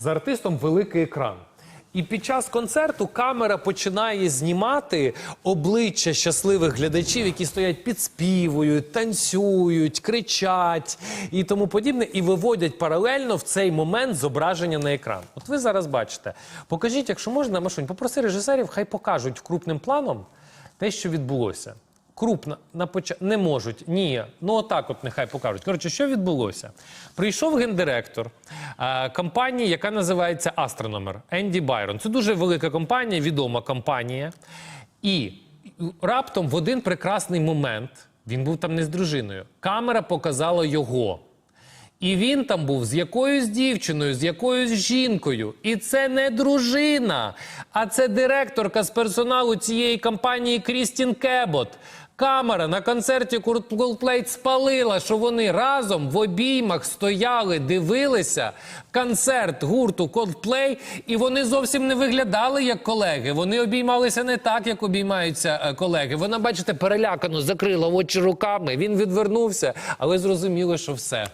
За артистом великий екран. І під час концерту камера починає знімати обличчя щасливих глядачів, які стоять підспівують, танцюють, кричать і тому подібне, і виводять паралельно в цей момент зображення на екран. От ви зараз бачите. Покажіть, якщо можна, Машунь, попроси режисерів, хай покажуть крупним планом те, що відбулося. Крупно на поч... не можуть. Ні, ну отак от нехай покажуть. Коротше, що відбулося? Прийшов гендиректор е, компанії, яка називається Астрономер Енді Байрон. Це дуже велика компанія, відома компанія. І раптом в один прекрасний момент він був там не з дружиною. Камера показала його. І він там був з якоюсь дівчиною, з якоюсь жінкою. І це не дружина, а це директорка з персоналу цієї компанії Крістін Кебот. Камера на концерті Coldplay спалила, що вони разом в обіймах стояли, дивилися концерт гурту Coldplay, і вони зовсім не виглядали як колеги. Вони обіймалися не так, як обіймаються е, колеги. Вона, бачите, перелякано закрила очі руками. Він відвернувся, але зрозуміло, що все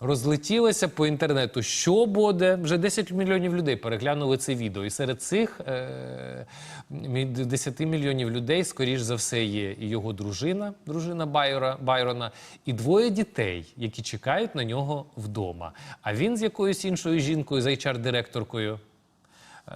розлетілося по інтернету. Що буде? Вже 10 мільйонів людей переглянули це відео. І серед цих е, 10 мільйонів людей, скоріш за все, є і його дружина, дружина Байра, Байрона, і двоє дітей, які чекають на нього вдома. А він з якоюсь іншою жінкою, з HR-директоркою. е,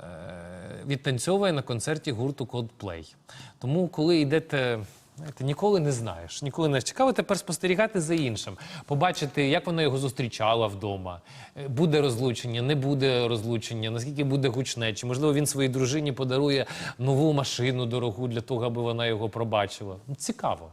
Відтанцьовує на концерті гурту Coldplay. Тому, коли йдете, знаєте, ніколи не знаєш, ніколи не цікаво тепер спостерігати за іншим, побачити, як вона його зустрічала вдома. Е, Буде розлучення, не буде розлучення, наскільки буде гучне, чи можливо він своїй дружині подарує нову машину дорогу для того, аби вона його пробачила. Цікаво.